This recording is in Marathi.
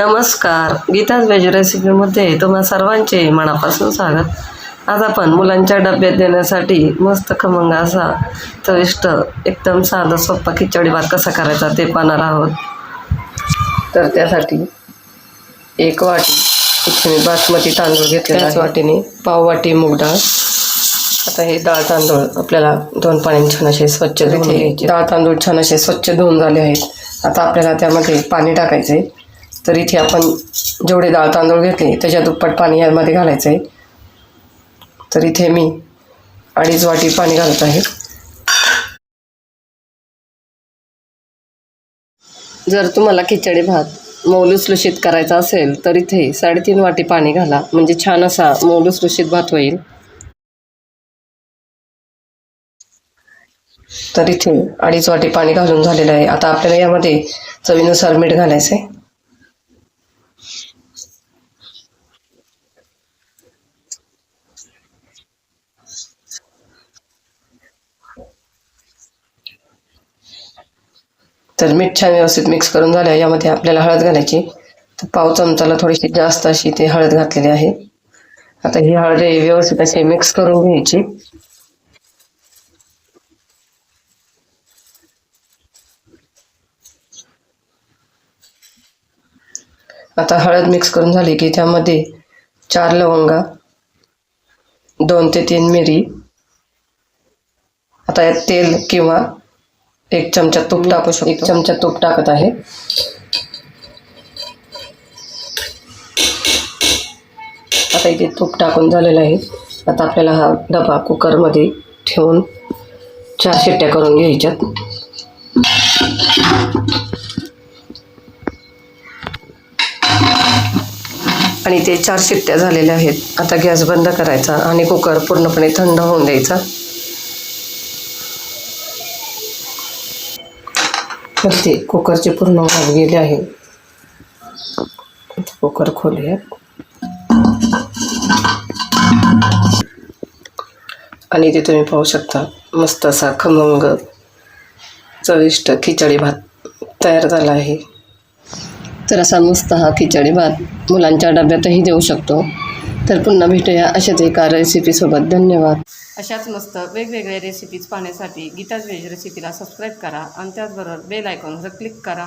नमस्कार. गीताज व्हेज रेसिपीमध्ये तुम्हा सर्वांचे मनापासून स्वागत. आज आपण मुलांच्या डब्यात देण्यासाठी मस्त खमंग असा चविष्ट एकदम साधा सोप्पा खिचडी भात कसा करायचा ते पाहणार आहोत. तर त्यासाठी एक वाटी मी बासमती तांदूळ घेतले त्याच वाटीने पाव वाटी मूग डाळ. आता हे डाळ तांदूळ आपल्याला दोन पाण्याने छान असे स्वच्छ धुवून घ्यायचे. डाळ तांदूळ छान असे स्वच्छ धुवून झाले आहेत. आता आपल्याला त्यामध्ये पाणी टाकायचं आहे तर इथे आपण जेवढे डाळ तांदूळ घेतले त्याच्या दुप्पट पाणी यामध्ये घालायचं आहे तर इथे मी अडीच वाटी पाणी घालत आहे. जर तुम्हाला खिचडी भात मौलुसलुशीत करायचा असेल तर इथे साडेतीन वाटी पाणी घाला. म्हणजे छान असा मौलुसलुशीत भात होईल. तर इथे अडीच वाटी पाणी घालून झालेलं आहे. आता आपल्याला यामध्ये चवीनुसार मीठ घालायचं आहे तर मीठ छान व्यवस्थित मिक्स करून झालं यामध्ये आपल्याला हळद घालायची. तर पाव चमचाला थोडीशी जास्त अशी ते हळद घातलेली आहे. आता ही हळद व्यवस्थित अशी मिक्स करून घ्यायची. आता हळद मिक्स करून झाली की त्यामध्ये चार लवंगा दोन ते तीन मिरी आता यात तेल किंवा एक चमचा तूप टाकू शकतो. एक चमचा तूप टाकत आहे. आता इथे तूप टाकून झालेलं आहे. आता आपल्याला हा डबा कुकरमध्ये ठेवून चार शिट्ट्या करून घ्यायच्यात. आणि ते चार शिट्ट्या झालेल्या आहेत. आता गॅस बंद करायचा आणि कुकर पूर्णपणे थंड होऊन द्यायचा. तर ते कुकरचे पूर्ण भाग गेले आहे. कुकर खोलूया. आणि ते तुम्ही पाहू शकता मस्त असा खमंग चविष्ट खिचडी भात तयार झाला आहे. तर असा मस्त हा खिचडी भात मुलांच्या डब्यातही देऊ शकतो. तर पुन्हा भेटूया अशाच एका रेसिपीसोबत धन्यवाद. अशाच मस्त वेगवेगळ्या रेसिपीज पाहण्यासाठी गीताज वेज रेसिपीला सबस्क्राईब करा आणि त्याचबरोबर बेल आयकॉनवर क्लिक करा.